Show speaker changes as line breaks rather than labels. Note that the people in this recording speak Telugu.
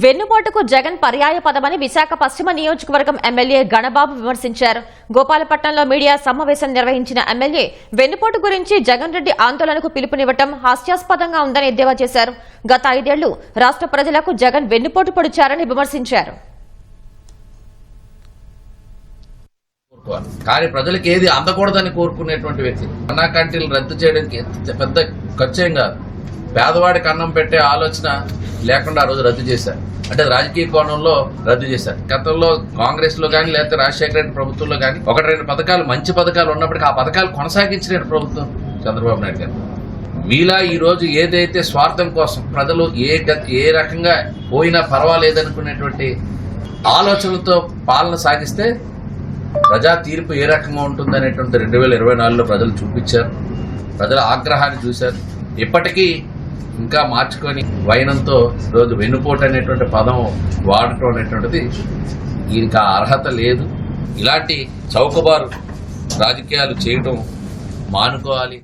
వెన్నుపోటుకు జగన్ పర్యాయ పదమని విశాఖ పశ్చిమ నియోజకవర్గం ఎమ్మెల్యే గణబాబు విమర్శించారు. గోపాలపట్నంలో మీడియా సమావేశం నిర్వహించిన ఎమ్మెల్యే వెన్నుపోటు గురించి జగన్ రెడ్డి ఆందోళనకు పిలుపునివ్వటం హాస్యాస్పదంగా ఉందని ఎద్దేవా చేశారు. గత ఐదేళ్ళు రాష్ట్ర ప్రజలకు జగన్ వెన్నుపోటు పొడిచారని విమర్శించారు.
కానీ ప్రజలకు ఏది అందకూడదని కోరుకునేటువంటి వ్యక్తి. అన్నా క్యాంటీన్లు రద్దు చేయడానికి పెద్ద ఖర్చు ఏం కాదు. పేదవాడికి అన్నం పెట్టే ఆలోచన లేకుండా ఆ రోజు రద్దు చేశారు. అంటే రాజకీయ కోణంలో రద్దు చేశారు. గతంలో కాంగ్రెస్లో కానీ లేకపోతే రాజశేఖర రెడ్డి ప్రభుత్వంలో కానీ ఒకటి రెండు పథకాలు మంచి పథకాలు ఉన్నప్పటికీ ఆ పథకాలు కొనసాగించిన ప్రభుత్వం చంద్రబాబు నాయుడు గారు. మీలా ఈ రోజు ఏదైతే స్వార్థం కోసం ప్రజలు ఏ ఏ రకంగా పోయినా పర్వాలేదనుకునేటువంటి ఆలోచనలతో పాలన సాగిస్తే ప్రజా తీర్పు ఏ రకంగా ఉంటుంది అనేటువంటి రెండు వేల ఇరవై నాలుగులో ప్రజలు చూపించారు. ప్రజల ఆగ్రహాన్ని చూశారు. ఇప్పటికీ ఇంకా మార్చుకొని వైనంతో రోజు వెన్నుపోటు అనేటువంటి పదం వాడటం అనేటువంటిది దీనికి ఆ అర్హత లేదు. ఇలాంటి చౌకబారు రాజకీయాలు చేయడం మానుకోవాలి.